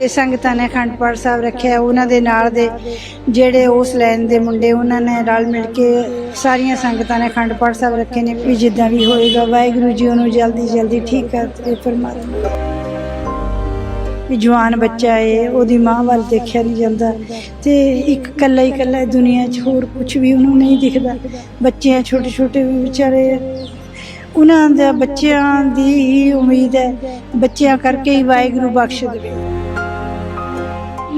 ਇਹ ਸੰਗਤਾਂ ਨੇ ਅਖੰਡ ਪਾਠ ਸਾਹਿਬ ਰੱਖਿਆ, ਉਹਨਾਂ ਦੇ ਨਾਲ ਦੇ ਜਿਹੜੇ ਉਸ ਲਾਈਨ ਦੇ ਮੁੰਡੇ, ਉਹਨਾਂ ਨੇ ਰਲ ਮਿਲ ਕੇ ਸਾਰੀਆਂ ਸੰਗਤਾਂ ਨੇ ਅਖੰਡ ਪਾਠ ਸਾਹਿਬ ਰੱਖੇ ਨੇ, ਵੀ ਜਿੱਦਾਂ ਵੀ ਹੋਏਗਾ, ਵਾਹਿਗੁਰੂ ਜੀ ਉਹਨੂੰ ਜਲਦੀ ਜਲਦੀ ਠੀਕ ਕਰ ਦੇ ਪਰਮਾਤਮਾ ਵੀ ਜਵਾਨ ਬੱਚਾ ਏ, ਉਹਦੀ ਮਾਂ ਵੱਲ ਦੇਖਿਆ ਨਹੀਂ ਜਾਂਦਾ, ਤੇ ਇੱਕ ਇਕੱਲਾ ਹੀ ਇਕੱਲਾ ਦੁਨੀਆ 'ਚ ਹੋਰ ਕੁਝ ਵੀ ਉਹਨੂੰ ਨਹੀਂ ਦਿਖਦਾ। ਬੱਚੇ ਛੋਟੇ ਛੋਟੇ ਵੀ ਵਿਚਾਰੇ ਉਹਨਾਂ ਦੇ ਬੱਚਿਆਂ ਦੀ ਹੀ ਉਮੀਦ ਹੈ, ਬੱਚਿਆਂ ਕਰਕੇ ਹੀ ਵਾਹਿਗੁਰੂ ਬਖਸ਼ ਦੇਵੇ।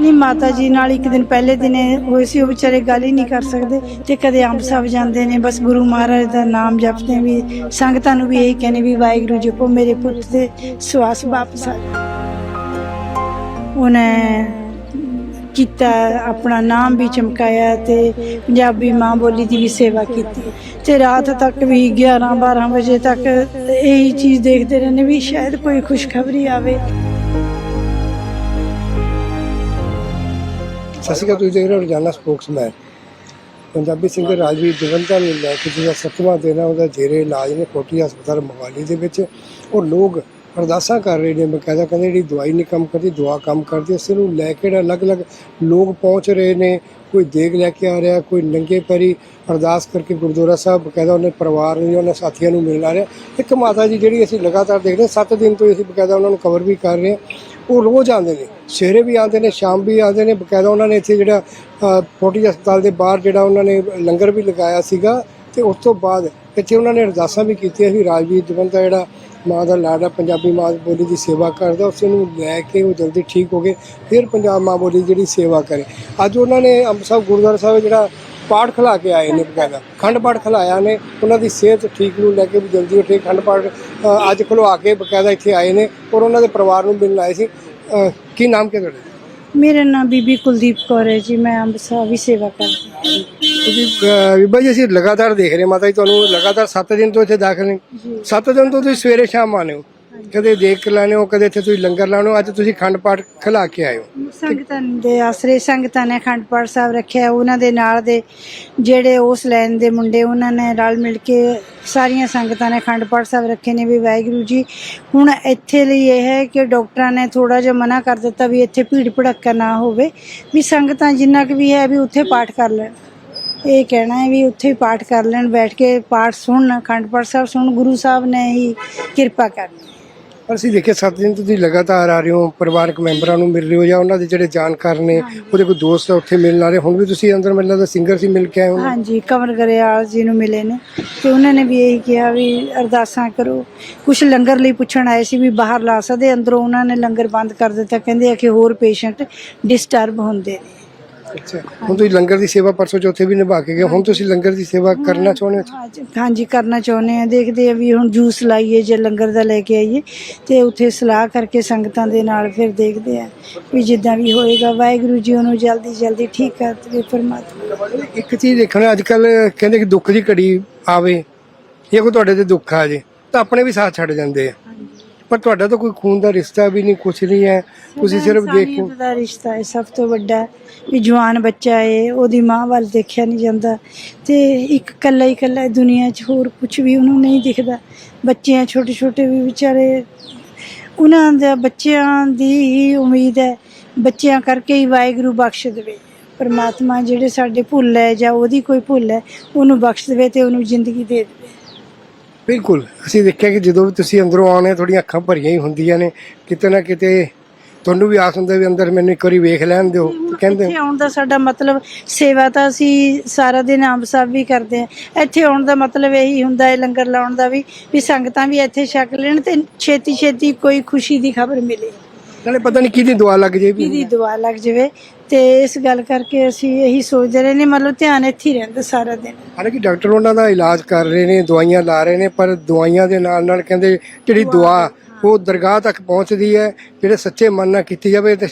ਨਹੀਂ, ਮਾਤਾ ਜੀ ਨਾਲ ਇੱਕ ਦਿਨ ਪਹਿਲੇ ਦਿਨ ਹੋਏ ਸੀ, ਉਹ ਵਿਚਾਰੇ ਗੱਲ ਹੀ ਨਹੀਂ ਕਰ ਸਕਦੇ ਤੇ ਕਦੇ ਅੰਬ ਸਾਹਿਬ ਜਾਂਦੇ ਨੇ, ਬਸ ਗੁਰੂ ਮਹਾਰਾਜ ਦਾ ਨਾਮ ਜਪਦੇ ਵੀ, ਸੰਗਤਾਂ ਨੂੰ ਵੀ ਇਹੀ ਕਹਿੰਦੇ ਵੀ ਵਾਹਿਗੁਰੂ ਜਪੋ ਮੇਰੇ ਪੁੱਤ ਦੇ ਸਵਾਸ ਵਾਪਸ ਆ ਉਹਨੇ ਕੀਤਾ, ਆਪਣਾ ਨਾਮ ਵੀ ਚਮਕਾਇਆ ਤੇ ਪੰਜਾਬੀ ਮਾਂ ਬੋਲੀ ਦੀ ਵੀ ਸੇਵਾ ਕੀਤੀ। ਤੇ ਰਾਤ ਤੱਕ ਵੀ 11 12 ਵਜੇ ਤੱਕ ਇਹੀ ਚੀਜ਼ ਦੇਖਦੇ ਰਹਿੰਦੇ ਵੀ ਸ਼ਾਇਦ ਕੋਈ ਖੁਸ਼ਖਬਰੀ ਆਵੇ। ਸਤਿ ਸ਼੍ਰੀ ਅਕਾਲ, ਤੁਸੀਂ ਦੇਖ ਰਹੇ ਹੋ ਰੋਜ਼ਾਨਾ ਸਪੋਕਸਮੈਨ ਪੰਜਾਬੀ ਸਿੰਗਰ ਰਾਜਵੀਰ ਜਵੰਦਾ ਨੂੰ ਲੈ ਕੇ ਜਿਹੜਾ ਸੱਤਵਾਂ ਦਿਨ ਹੈ ਉਹਦਾ ਜੇਰੇ ਇਲਾਜ ਨੇ ਕੋਟੀ ਹਸਪਤਾਲ ਮੋਹਾਲੀ ਦੇ ਵਿੱਚ। ਉਹ ਲੋਕ ਅਰਦਾਸਾਂ ਕਰ ਰਹੇ ਨੇ ਬਕਾਇਦਾ ਕਹਿੰਦੇ ਜਿਹੜੀ ਦਵਾਈ ਨਹੀਂ ਕੰਮ ਕਰਦੀ ਦੁਆ ਕੰਮ ਕਰਦੀ ਇਸ ਨੂੰ ਲੈ ਕੇ ਜਿਹੜਾ ਅਲੱਗ-ਅਲੱਗ ਲੋਕ ਪਹੁੰਚ ਰਹੇ ਨੇ ਕੋਈ ਦੇਗ ਲੈ ਕੇ ਆ ਰਿਹਾ ਕੋਈ ਨੰਗੇ ਪੈਰੀ ਅਰਦਾਸ ਕਰਕੇ ਗੁਰਦੁਆਰਾ ਸਾਹਿਬ ਬਕਾਇਦਾ ਉਹਨੇ ਪਰਿਵਾਰ ਨੂੰ ਉਹਨਾਂ ਸਾਥੀਆਂ ਨੂੰ ਮਿਲਣ ਆ ਰਿਹਾ। ਇੱਕ ਮਾਤਾ ਜੀ ਜਿਹੜੀ ਅਸੀਂ ਲਗਾਤਾਰ ਦੇਖਦੇ ਹਾਂ 7 ਦਿਨ ਤੋਂ ਅਸੀਂ ਬਕਾਇਦਾ ਉਹਨਾਂ ਨੂੰ ਕਵਰ ਵੀ ਕਰ ਰਹੇ ਹਾਂ ਉਹ ਰੋਜ਼ ਆਉਂਦੇ ਨੇ ਸਵੇਰੇ ਵੀ ਆਉਂਦੇ ਨੇ ਸ਼ਾਮ ਵੀ ਆਉਂਦੇ ਨੇ ਬਕਾਇਦਾ ਉਹਨਾਂ ਨੇ ਇੱਥੇ ਜਿਹੜਾ ਅ, ਹਸਪਤਾਲ ਦੇ ਬਾਹਰ ਜਿਹੜਾ ਉਹਨਾਂ ਨੇ ਲੰਗਰ ਵੀ ਲਗਾਇਆ ਸੀਗਾ ਤੇ ਉਸ ਤੋਂ ਬਾਅਦ ਇੱਥੇ ਉਹਨਾਂ ਨੇ ਅਰਦਾਸਾਂ ਵੀ ਕੀਤੀਆਂ ਵੀ ਰਾਜਵੀਰ ਜਵੰਦਾ ਜਿਹੜਾ ਮਾਂ ਦਾ ਲਾੜਾ ਪੰਜਾਬੀ ਮਾਂ ਬੋਲੀ ਦੀ ਸੇਵਾ ਕਰਦਾ, ਉਸ ਨੂੰ ਲੈ ਕੇ ਉਹ ਜਲਦੀ ਠੀਕ ਹੋ ਗਏ, ਫਿਰ ਪੰਜਾਬ ਮਾਂ ਬੋਲੀ ਦੀ ਜਿਹੜੀ ਸੇਵਾ ਕਰੇ। ਅੱਜ ਉਹਨਾਂ ਨੇ ਅੰਬ ਸਾਹਿਬ ਗੁਰਦੁਆਰਾ ਸਾਹਿਬ ਜਿਹੜਾ ਪਾਠ ਖਿਲਾ ਕੇ ਆਏ ਨੇ ਬਕਾਇਦਾ, ਖੰਡ ਪਾਠ ਖਿਲਾਇਆ ਨੇ, ਉਹਨਾਂ ਦੀ ਸਿਹਤ ਠੀਕ ਨੂੰ ਲੈ ਕੇ ਵੀ ਜਲਦੀ ਉੱਠੇ, ਖੰਡ ਪਾਠ ਅੱਜ ਖਲਵਾ ਕੇ ਬਕਾਇਦਾ ਇੱਥੇ ਆਏ ਨੇ ਔਰ ਉਹਨਾਂ ਦੇ ਪਰਿਵਾਰ ਨੂੰ ਮਿਲਣ ਆਏ ਸੀ। ਕੀ ਨਾਮ ਕੀ ਤੁਹਾਡਾ? ਮੇਰਾ ਨਾਮ ਬੀਬੀ ਕੁਲਦੀਪ ਕੌਰ ਹੈ ਜੀ, ਮੈਂ ਅੰਬ ਸਾਹਿਬ ਵੀ ਸੇਵਾ ਕਰਦੀ ਤੁਸੀਂ ਅ, ਬੀਬਾ ਜੀ ਅਸੀਂ ਲਗਾਤਾਰ ਦੇਖ ਰਹੇ ਮਾਤਾ ਜੀ ਤੁਹਾਨੂੰ ਲਗਾਤਾਰ 7 ਦਿਨ ਤੋਂ ਇੱਥੇ ਦਾਖਲ ਨੇ 7 ਦਿਨ ਤੋਂ ਤੁਸੀਂ ਸਵੇਰੇ ਸ਼ਾਮ ਆਉਂਦੇ ਹੋ। ਕਦੇ ਦੇਖ ਕੇ ਲਾਣੇ ਹੋ ਕਦੇ ਇੱਥੇ ਤੁਸੀਂ ਲੰਗਰ ਲਾਣੇ ਹੋ ਅੱਜ ਤੁਸੀਂ ਖੰਡ ਪਾਠ ਖਿਲਾ ਕੇ ਆਏ ਹੋ। ਸੰਗਤਾਂ ਦੇ ਆਸਰੇ ਸੰਗਤਾਂ ਨੇ ਅਖੰਡ ਪਾਠ ਸਾਹਿਬ ਰੱਖਿਆ ਉਹਨਾਂ ਦੇ ਨਾਲ ਦੇ ਜਿਹੜੇ ਉਸ ਲਾਈਨ ਦੇ ਮੁੰਡੇ ਉਹਨਾਂ ਨੇ ਰਲ ਮਿਲ ਕੇ ਸਾਰੀਆਂ ਸੰਗਤਾਂ ਨੇ ਅਖੰਡ ਪਾਠ ਸਾਹਿਬ ਰੱਖੇ ਨੇ ਵੀ ਵਾਹਿਗੁਰੂ ਜੀ। ਹੁਣ ਇੱਥੇ ਲਈ ਇਹ ਹੈ ਕਿ ਡਾਕਟਰਾਂ ਨੇ ਥੋੜਾ ਜਿਹਾ ਮਨਾ ਕਰ ਦਿੱਤਾ ਵੀ ਇੱਥੇ ਭੀੜ ਭੜੱਕਾ ਨਾ ਹੋਵੇ ਵੀ ਸੰਗਤਾਂ ਜਿੰਨਾ ਕੁ ਵੀ ਹੈ ਵੀ ਉੱਥੇ ਪਾਠ ਕਰ ਲੈਣ। ਇਹ ਕਹਿਣਾ ਹੈ ਵੀ ਉੱਥੇ ਹੀ ਪਾਠ ਕਰ ਲੈਣ ਬੈਠ ਕੇ ਪਾਠ ਸੁਣਨ ਅਖੰਡ ਪਾਠ ਸਾਹਿਬ ਸੁਣ ਗੁਰੂ ਸਾਹਿਬ ਨੇ ਹੀ ਕਿਰਪਾ ਕਰਨੀ ਪਰ ਅਸੀਂ ਦੇਖਿਆ 7 ਦਿਨ ਤੁਸੀਂ ਲਗਾਤਾਰ ਆ ਰਹੇ ਹੋ ਪਰਿਵਾਰਕ ਮੈਂਬਰਾਂ ਨੂੰ ਮਿਲ ਰਹੇ ਹੋ ਜਾਂ ਉਹਨਾਂ ਦੇ ਜਿਹੜੇ ਜਾਣਕਾਰ ਨੇ ਉਹਦੇ ਕੋਈ ਦੋਸਤ ਆ ਉੱਥੇ ਮਿਲਣ ਆ ਰਹੇ ਹੁਣ ਵੀ ਤੁਸੀਂ ਅੰਦਰ ਮੈਨੂੰ ਲੱਗਦਾ ਸਿੰਗਰ ਸੀ ਮਿਲ ਕੇ ਆਏ ਹੋ? ਹਾਂਜੀ ਕਮਰ ਗਰੇਵਾਲ ਜੀ ਨੂੰ ਮਿਲੇ ਨੇ ਤੇ ਉਹਨਾਂ ਨੇ ਵੀ ਇਹੀ ਕਿਹਾ ਵੀ ਅਰਦਾਸਾਂ ਕਰੋ। ਕੁਝ ਲੰਗਰ ਲਈ ਪੁੱਛਣ ਆਏ ਸੀ ਵੀ ਬਾਹਰ ਲਾ ਸਕਦੇ ਅੰਦਰੋਂ ਉਹਨਾਂ ਨੇ ਲੰਗਰ ਬੰਦ ਕਰ ਦਿੱਤਾ ਕਹਿੰਦੇ ਆ ਕਿ ਹੋਰ ਪੇਸ਼ੈਂਟ ਡਿਸਟਰਬ ਹੁੰਦੇ ਨੇ। ਅੱਛਾ। ਹੁਣ ਤੁਸੀਂ ਲੰਗਰ ਦੀ ਸੇਵਾ ਪਰਸੋਂ ਚੌਥੇ ਵੀ ਨਿਭਾ ਕੇ ਗਏ। ਹੁਣ ਤੁਸੀਂ ਲੰਗਰ ਦੀ ਸੇਵਾ ਕਰਨਾ ਚਾਹੁੰਦੇ ਹੋ? ਹਾਂਜੀ- ਹਾਂਜੀ ਕਰਨਾ ਚਾਹੁੰਦੇ ਆ ਦੇਖਦੇ ਆ ਵੀ ਹੁਣ ਜੂਸ ਲਾਈਏ ਜੇ ਲੰਗਰ ਦਾ ਲੈ ਕੇ ਆਈਏ ਤੇ ਉੱਥੇ ਸਲਾਹ ਕਰਕੇ ਸੰਗਤਾਂ ਦੇ ਨਾਲ ਫਿਰ ਦੇਖਦੇ ਆ ਵੀ ਜਿੱਦਾਂ ਵੀ ਹੋਏਗਾ। ਵਾਹਿਗੁਰੂ ਜੀ ਉਹਨੂੰ ਜਲਦੀ ਜਲਦੀ ਠੀਕ ਕਰ ਦੇਵੇ ਪਰਮਾਤਮਾ। ਇੱਕ ਚੀਜ਼ ਦੇਖਣਾ ਅੱਜ ਕੱਲ ਕਹਿੰਦੇ ਕਿ ਦੁੱਖ ਦੀ ਘੜੀ ਆਵੇ ਜਾਂ ਕੋਈ ਤੁਹਾਡੇ ਤੇ ਦੁੱਖ ਆ ਜੇ ਤਾਂ ਆਪਣੇ ਵੀ ਸਾਥ ਛੱਡ ਜਾਂਦੇ ਆ। ਪਰ ਤੁਹਾਡਾ ਤਾਂ ਕੋਈ ਖੂਨ ਦਾ ਰਿਸ਼ਤਾ ਵੀ ਨਹੀਂ ਕੁਛ ਨਹੀਂ ਹੈ। ਤੁਸੀਂ ਸਿਰਫ ਦੇਖ। ਇਨਸਾਨੀਅਤ ਦਾ ਰਿਸ਼ਤਾ ਹੈ ਸਭ ਤੋਂ ਵੱਡਾ ਵੀ ਜਵਾਨ ਬੱਚਾ ਏ ਉਹਦੀ ਮਾਂ ਵੱਲ ਦੇਖਿਆ ਨਹੀਂ ਜਾਂਦਾ। ਤੇ ਇੱਕ ਕੱਲਾ ਹੀ ਕੱਲਾ ਦੁਨੀਆ 'ਚ ਹੋਰ ਕੁਝ ਵੀ ਉਹਨੂੰ ਨਹੀਂ ਦਿਖਦਾ। ਬੱਚੇ ਆ ਛੋਟੇ ਛੋਟੇ ਵੀ ਵਿਚਾਰੇ ਉਹਨਾਂ ਦੇ ਬੱਚਿਆਂ ਦੀ ਹੀ ਉਮੀਦ ਹੈ ਬੱਚਿਆਂ ਕਰਕੇ ਹੀ ਵਾਹਿਗੁਰੂ ਬਖਸ਼ ਦੇਵੇ। ਪਰਮਾਤਮਾ ਜਿਹੜੇ ਸਾਡੇ ਭੁੱਲ ਹੈ ਜਾਂ ਉਹਦੀ ਕੋਈ ਭੁੱਲ ਹੈ ਉਹਨੂੰ ਬਖਸ਼ ਦੇਵੇ ਤੇ ਉਹਨੂੰ ਜ਼ਿੰਦਗੀ ਦੇ ਦੇਵੇ। ਬਿਲਕੁਲ। ਅਸੀਂ ਦੇਖਿਆ ਕਿ ਜਦੋਂ ਵੀ ਤੁਸੀਂ ਅੰਦਰੋਂ ਆਉਣੇ ਤੁਹਾਡੀਆਂ ਅੱਖਾਂ ਭਰੀਆਂ ਹੀ ਹੁੰਦੀਆਂ ਨੇ। ਕਿਤੇ ਨਾ ਕਿਤੇ ਤੁਹਾਨੂੰ ਵੀ ਆਸ ਹੁੰਦਾ ਵੀ ਅੰਦਰ ਮੈਨੂੰ ਇੱਕ ਵਾਰੀ ਵੇਖ ਲੈਣ ਦਿਓ। ਕਹਿੰਦੇ ਇੱਥੇ ਆਉਣ ਦਾ ਸਾਡਾ ਮਤਲਬ ਸੇਵਾ ਤਾਂ ਅਸੀਂ ਸਾਰਾ ਦਿਨ ਅੰਬ ਸਾਹਿਬ ਵੀ ਕਰਦੇ ਆ ਇੱਥੇ ਆਉਣ ਦਾ ਮਤਲਬ ਇਹੀ ਹੁੰਦਾ ਹੈ ਲੰਗਰ ਲਾਉਣ ਦਾ ਵੀ ਵੀ ਸੰਗਤਾਂ ਵੀ ਇੱਥੇ ਛਕ ਲੈਣ ਤੇ ਛੇਤੀ ਛੇਤੀ ਕੋਈ ਖੁਸ਼ੀ ਦੀ ਖਬਰ ਮਿਲੇ। ਨਾਲੇ ਪਤਾ ਨਹੀਂ ਕਿਹਦੀ ਦੁਆ ਲੱਗ ਜੇ ਵੀ ਇਹਦੀ ਦੁਆ ਲੱਗ ਜਾਵੇ ਤੇ ਇਸ ਗੱਲ ਕਰਕੇ ਅਸੀਂ ਇਹੀ ਸੋਚਦੇ ਰਹੇ ਨੇ ਮਤਲਬ ਧਿਆਨ ਇੱਥੇ ਹੀ ਰਹਿੰਦਾ ਸਾਰਾ ਦਿਨ। ਹਾਲਾਂਕਿ ਡਾਕਟਰ ਉਹਨਾਂ ਦਾ ਇਲਾਜ ਕਰ ਰਹੇ ਨੇ ਦਵਾਈਆਂ ਲਾ ਰਹੇ ਨੇ ਪਰ ਦਵਾਈਆਂ ਦੇ ਨਾਲ ਨਾਲ ਕਹਿੰਦੇ ਜਿਹੜੀ ਦੁਆ ਉਹ ਦਰਗਾਹ ਤੱਕ ਪਹੁੰਚਦੀ ਹੈ ਜਿਹੜੇ ਸੱਚੇ ਮਨ ਨਾਲ ਕੀਤੀ ਜਾਵੇ ਤੇ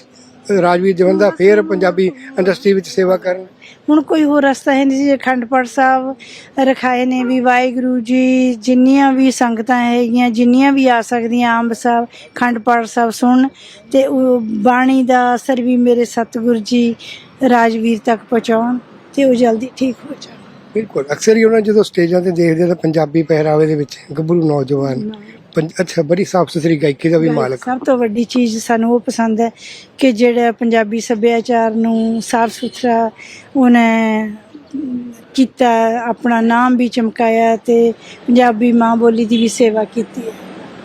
ਰਾਜਵੀਰ ਜਵੰਦਾ ਫੇਰ ਪੰਜਾਬੀ ਇੰਡਸਟਰੀ ਵਿੱਚ ਸੇਵਾ ਕਰਨ। ਹੁਣ ਕੋਈ ਹੋਰ ਰਸਤਾ ਹੈ ਨਹੀਂ ਜੀ ਅਖੰਡ ਪਾਠ ਸਾਹਿਬ ਰਖਾਏ ਨੇ ਵੀ ਵਾਹਿਗੁਰੂ ਜੀ ਜਿੰਨੀਆਂ ਵੀ ਸੰਗਤਾਂ ਹੈਗੀਆਂ ਜਿੰਨੀਆਂ ਵੀ ਆ ਸਕਦੀਆਂ ਅੰਬ ਸਾਹਿਬ ਅਖੰਡ ਪਾਠ ਸਾਹਿਬ ਸੁਣ ਤੇ ਉਹ ਬਾਣੀ ਦਾ ਅਸਰ ਵੀ ਮੇਰੇ ਸਤਿਗੁਰ ਜੀ ਰਾਜਵੀਰ ਤੱਕ ਪਹੁੰਚਾਉਣ ਤੇ ਉਹ ਜਲਦੀ ਠੀਕ ਹੋ ਜਾਣ। ਬਿਲਕੁਲ ਅਕਸਰ ਹੀ ਉਹਨਾਂ ਜਦੋਂ ਸਟੇਜਾਂ ਤੇ ਦੇਖਦੇ ਤਾਂ ਪੰਜਾਬੀ ਪਹਿਰਾਵੇ ਦੇ ਵਿੱਚ ਗੱਭਰੂ ਨੌਜਵਾਨ ਪੰਜ- ਅੱਛਾ ਬੜੀ ਸਾਫ਼ ਸੁਥਰੀ ਗਾਇਕੀ ਦਾ ਵੀ ਮਾਲਕ। ਸਭ ਤੋਂ ਵੱਡੀ ਚੀਜ਼ ਸਾਨੂੰ ਉਹ ਪਸੰਦ ਹੈ ਕਿ ਜਿਹੜਾ ਪੰਜਾਬੀ ਸੱਭਿਆਚਾਰ ਨੂੰ ਸਾਫ਼ ਸੁਥਰਾ ਉਹਨੇ ਅਮ, ਕੀਤਾ ਆਪਣਾ ਨਾਮ ਵੀ ਚਮਕਾਇਆ ਤੇ ਪੰਜਾਬੀ ਮਾਂ ਬੋਲੀ ਦੀ ਵੀ ਸੇਵਾ ਕੀਤੀ ਹੈ।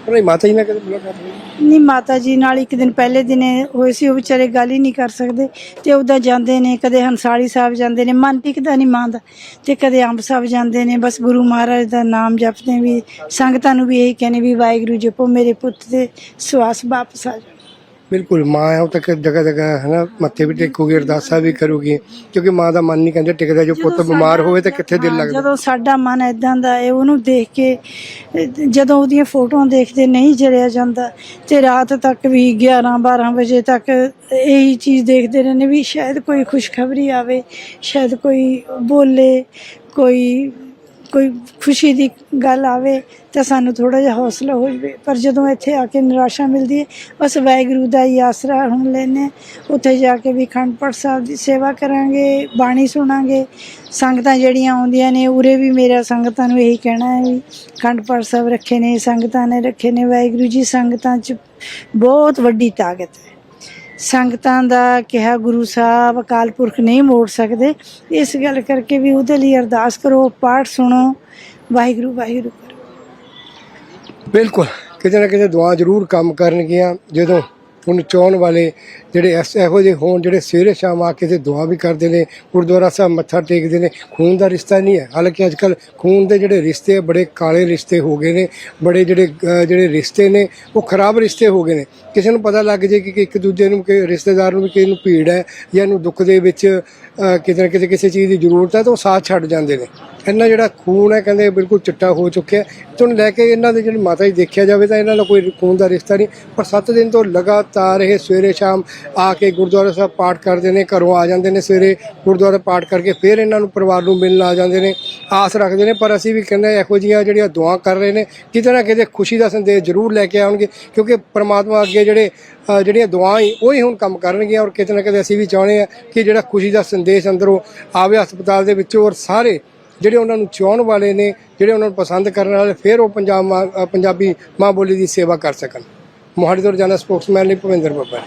ਉਹਨਾਂ ਮਾਤਾ ਜੀ ਨਾਲ ਕਦੇ ਮੁਲਾਕਾਤ ਹੋਈ? ਨਹੀਂ, ਮਾਤਾ ਜੀ ਨਾਲ ਇੱਕ ਦਿਨ ਪਹਿਲੇ ਦਿਨੇ ਹੋਏ ਸੀ, ਉਹ ਵਿਚਾਰੇ ਗੱਲ ਹੀ ਨਹੀਂ ਕਰ ਸਕਦੇ। ਤੇ ਉਹਦਾ ਜਾਂਦੇ ਨੇ, ਕਦੇ ਹੰਸਾਲੀ ਸਾਹਿਬ ਜਾਂਦੇ ਨੇ ਮਨ ਟਿਕਦਾ ਨਹੀਂ ਮਾਂ ਦਾ, ਤੇ ਕਦੇ ਅੰਬ ਸਾਹਿਬ ਜਾਂਦੇ ਨੇ। ਬਸ ਗੁਰੂ ਮਹਾਰਾਜ ਦਾ ਨਾਮ ਜਪਦੇ ਵੀ, ਸੰਗਤਾਂ ਨੂੰ ਵੀ ਇਹੀ ਕਹਿੰਦੇ ਵੀ, ਵਾਹਿਗੁਰੂ ਜਪੋ ਮੇਰੇ ਪੁੱਤ ਦੇ ਸਵਾਸ ਵਾਪਸ ਆ ਜਾਓ। ਬਿਲਕੁਲ ਮਾਂ ਹੈ ਉਹ ਤੱਕ ਜਗ੍ਹਾ ਜਗ੍ਹਾ ਹੈ ਨਾ ਮੱਥੇ ਵੀ ਟੇਕੂਗੀ ਅਰਦਾਸਾਂ ਵੀ ਕਰੂਗੀ ਕਿਉਂਕਿ ਮਾਂ ਦਾ ਮਨ ਨਹੀਂ ਕਹਿੰਦੇ ਟਿਕਦਾ ਜੋ ਪੁੱਤ ਬਿਮਾਰ ਹੋਵੇ ਤਾਂ ਕਿੱਥੇ ਦਿਲ ਲੱਗਦਾ? ਜਦੋਂ ਸਾਡਾ ਮਨ ਇਦਾਂ ਦਾ ਹੈ ਉਹਨੂੰ ਦੇਖ ਕੇ ਜਦੋਂ ਉਹਦੀਆਂ ਫੋਟੋਆਂ ਦੇਖਦੇ ਨਹੀਂ ਜਰਿਆ ਜਾਂਦਾ ਤੇ ਰਾਤ ਤੱਕ ਵੀ 11 12 ਵਜੇ ਤੱਕ ਇਹੀ ਚੀਜ਼ ਦੇਖਦੇ ਰਹਿੰਦੇ ਵੀ ਸ਼ਾਇਦ ਕੋਈ ਖੁਸ਼ਖਬਰੀ ਆਵੇ ਸ਼ਾਇਦ ਕੋਈ ਬੋਲੇ ਕੋਈ ਕੋਈ ਖੁਸ਼ੀ ਦੀ ਗੱਲ ਆਵੇ ਤਾਂ ਸਾਨੂੰ ਥੋੜਾ ਜਿਹਾ ਹੌਸਲਾ ਹੋ ਜਵੇ। ਪਰ ਜਦੋਂ ਇੱਥੇ ਆ ਕੇ ਨਿਰਾਸ਼ਾ ਮਿਲਦੀ ਹੈ, ਬਸ ਵਾਹਿਗੁਰੂ ਦਾ ਹੀ ਆਸਰਾ ਹੁਣ ਲੈਨੇ ਉੱਥੇ ਜਾ ਕੇ ਵੀ ਖੰਡ ਪਾਠ ਸਾਹਿਬ ਦੀ ਸੇਵਾ ਕਰਾਂਗੇ, ਬਾਣੀ ਸੁਣਾਂਗੇ। ਸੰਗਤਾਂ ਜਿਹੜੀਆਂ ਆਉਂਦੀਆਂ ਨੇ, ਉਰੇ ਵੀ ਮੇਰਾ ਸੰਗਤਾਂ ਨੂੰ ਇਹੀ ਕਹਿਣਾ ਹੈ ਵੀ ਖੰਡ ਪਾਠ ਸਾਹਿਬ ਰੱਖੇ ਨੇ, ਸੰਗਤਾਂ ਨੇ ਰੱਖੇ ਨੇ, ਵਾਹਿਗੁਰੂ ਜੀ ਸੰਗਤਾਂ 'ਚ ਬਹੁਤ ਵੱਡੀ ਤਾਕਤ ਹੈ। ਸੰਗਤਾਂ ਦਾ ਕਿਹਾ ਗੁਰੂ ਸਾਹਿਬ ਅਕਾਲ ਪੁਰਖ ਨਹੀਂ ਮੋੜ ਸਕਦੇ। ਇਸ ਗੱਲ ਕਰਕੇ ਵੀ ਉਹਦੇ ਲਈ ਅਰਦਾਸ ਕਰੋ, ਪਾਠ ਸੁਣੋ। ਵਾਹਿਗੁਰੂ ਵਾਹਿਗੁਰੂ। ਕਰੋ ਬਿਲਕੁਲ। ਕਿਤੇ ਨਾ ਕਿਤੇ ਦੁਆ ਜ਼ਰੂਰ ਕੰਮ ਕਰਨਗੀਆਂ। ਜਦੋਂ ਉਹਨੂੰ ਚਾਹਣ ਵਾਲੇ ਜਿਹੜੇ ਐਸ ਇਹੋ ਜਿਹੇ ਹੋਣ, ਜਿਹੜੇ ਸਵੇਰੇ ਸ਼ਾਮ ਆ ਕੇ ਤੇ ਦੁਆ ਵੀ ਕਰਦੇ ਨੇ, ਗੁਰਦੁਆਰਾ ਸਾਹਿਬ ਮੱਥਾ ਟੇਕਦੇ ਨੇ, ਖੂਨ ਦਾ ਰਿਸ਼ਤਾ ਨਹੀਂ ਹੈ। ਹਾਲਾਂਕਿ ਅੱਜ ਅੱਜਕੱਲ ਖੂਨ ਦੇ ਜਿਹੜੇ ਰਿਸ਼ਤੇ ਬੜੇ ਕਾਲੇ ਰਿਸ਼ਤੇ ਹੋ ਗਏ ਨੇ, ਬੜੇ ਜਿਹੜੇ ਜਿਹੜੇ ਰਿਸ਼ਤੇ ਨੇ, ਉਹ ਖਰਾਬ ਰਿਸ਼ਤੇ ਹੋ ਗਏ ਨੇ। ਕਿਸੇ ਨੂੰ ਪਤਾ ਲੱਗ ਜੇ ਕਿ ਇੱਕ ਦੂਜੇ ਨੂੰ, ਕਿ ਰਿਸ਼ਤੇਦਾਰ ਨੂੰ ਵੀ ਕਿਸੇ ਨੂੰ ਭੀੜ ਹੈ ਜਾਂ ਇਹਨੂੰ ਦੁੱਖ ਦੇ ਵਿੱਚ ਕਿਤੇ ਨਾ ਕਿਤੇ ਕਿਸੇ ਚੀਜ਼ ਦੀ ਜ਼ਰੂਰਤ ਹੈ, ਤਾਂ ਉਹ ਸਾਥ ਛੱਡ ਜਾਂਦੇ ਨੇ। ਇਹਨਾਂ ਜਿਹੜਾ ਖੂਨ ਹੈ, ਕਹਿੰਦੇ ਬਿਲਕੁਲ ਚਿੱਟਾ ਹੋ ਚੁੱਕਿਆ ਤੁਹਾਨੂੰ ਲੈ ਕੇ ਇਹਨਾਂ ਦੇ ਜਿਹੜੇ ਮਾਤਾ ਜੀ ਦੇਖਿਆ ਜਾਵੇ ਤਾਂ ਇਹਨਾਂ ਦਾ ਕੋਈ ਖੂਨ ਦਾ ਰਿਸ਼ਤਾ ਨਹੀਂ, ਪਰ 7 ਦਿਨ ਤੋਂ ਲਗਾਤਾਰ ਇਹ ਸਵੇਰੇ ਸ਼ਾਮ ਆ ਕੇ ਗੁਰਦੁਆਰਾ ਸਾਹਿਬ ਪਾਠ ਕਰਦੇ ਨੇ, ਘਰੋਂ ਆ ਜਾਂਦੇ ਨੇ ਸਵੇਰੇ ਗੁਰਦੁਆਰਾ ਪਾਠ ਕਰਕੇ ਫਿਰ ਇਹਨਾਂ ਨੂੰ ਪਰਿਵਾਰ ਨੂੰ ਮਿਲਣ ਆ ਜਾਂਦੇ ਨੇ, ਆਸ ਰੱਖਦੇ ਨੇ। ਪਰ ਅਸੀਂ ਵੀ ਕਹਿੰਦੇ ਇਹੋ ਜਿਹੀਆਂ ਜਿਹੜੀਆਂ ਦੁਆ ਕਰ ਰਹੇ ਨੇ, ਕਿਤੇ ਨਾ ਕਿਤੇ ਖੁਸ਼ੀ ਦਾ ਸੰਦੇਸ਼ ਜ਼ਰੂਰ ਲੈ ਕੇ ਆਉਣਗੇ, ਕਿਉਂਕਿ ਪਰਮਾਤਮਾ ਅੱਗੇ ਜਿਹੜੇ ਜਿਹੜੀਆਂ ਦੁਆਵਾਂ ਹੀ ਉਹ ਹੀ ਹੁਣ ਕੰਮ ਕਰਨਗੀਆਂ ਔਰ ਕਿਤੇ ਨਾ ਕਿਤੇ ਅਸੀਂ ਵੀ ਚਾਹੁੰਦੇ ਆ ਕਿ ਜਿਹੜਾ ਖੁਸ਼ੀ ਦਾ ਸੰਦੇਸ਼ ਅੰਦਰੋਂ ਆਵੇ ਹਸਪਤਾਲ ਦੇ ਵਿੱਚੋਂ ਔਰ ਸਾਰੇ ਜਿਹੜੇ ਉਹਨਾਂ ਨੂੰ ਚਾਹਣ ਵਾਲੇ ਨੇ, ਜਿਹੜੇ ਉਹਨਾਂ ਨੂੰ ਪਸੰਦ ਕਰਨ ਵਾਲੇ, ਫਿਰ ਉਹ ਪੰਜਾਬ ਮਾਂ- ਪੰਜਾਬੀ ਮਾਂ ਬੋਲੀ ਦੀ ਸੇਵਾ ਕਰ ਸਕਣ। ਮੋਹਾਲੀ ਤੋਂ ਰੋਜ਼ਾਨਾ ਸਪੋਕਸਮੈਨ ਲਈ ਭਵਿੰਦਰ ਬੱਬਰ।